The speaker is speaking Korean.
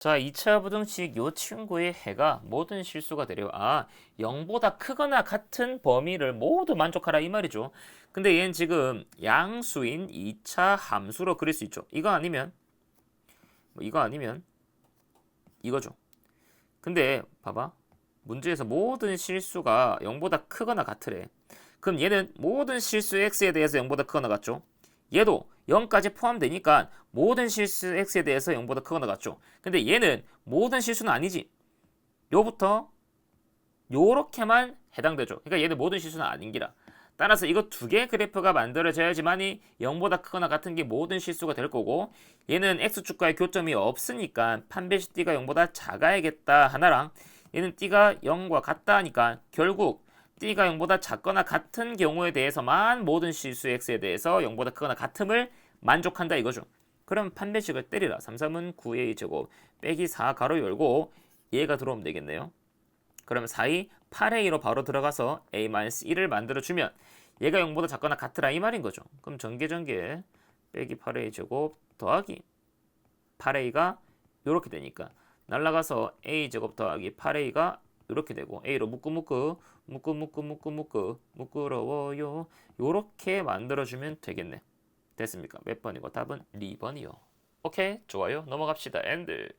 자, 2차 부등식 요 친구의 해가 모든 실수가 되려 아, 0보다 크거나 같은 범위를 모두 만족하라 이 말이죠. 근데 얘는 지금 양수인 2차 함수로 그릴 수 있죠. 이거 아니면 뭐 이거 아니면 이거죠. 근데 봐봐. 문제에서 모든 실수가 0보다 크거나 같으래. 그럼 얘는 모든 실수 x에 대해서 0보다 크거나 같죠? 얘도 0까지 포함되니까 모든 실수 x에 대해서 0보다 크거나 같죠. 근데 얘는 모든 실수는 아니지. 요부터 요렇게만 해당되죠. 그러니까 얘는 모든 실수는 아닌 기라. 따라서 이거 두 개의 그래프가 만들어져야지만이 0보다 크거나 같은 게 모든 실수가 될 거고 얘는 x축과의 교점이 없으니까 판별식 띠가 0보다 작아야겠다 하나랑 얘는 띠가 0과 같다 하니까 결국 띠가 0보다 작거나 같은 경우에 대해서만 모든 실수 x에 대해서 0보다 크거나 같음을 만족한다 이거죠. 그럼 판별식을 때리라. 3, 3은 9a 제곱 빼기 4 가로 열고 얘가 들어오면 되겠네요. 그러면 4이 8a로 바로 들어가서 a-1을 만들어주면 얘가 0보다 작거나 같으라 이 말인 거죠. 그럼 전개 전개 빼기 8a 제곱 더하기 8a가 이렇게 되니까 날라가서 a 제곱 더하기 8a가 이렇게 되고 a로 묶고 묶고 묶고 묶고 묶고 묶고 묶으러워요 요렇게 만들어주면 되겠네 됐습니까? 몇 번이고? 답은 2번이요. 오케이 좋아요. 넘어갑시다. 엔드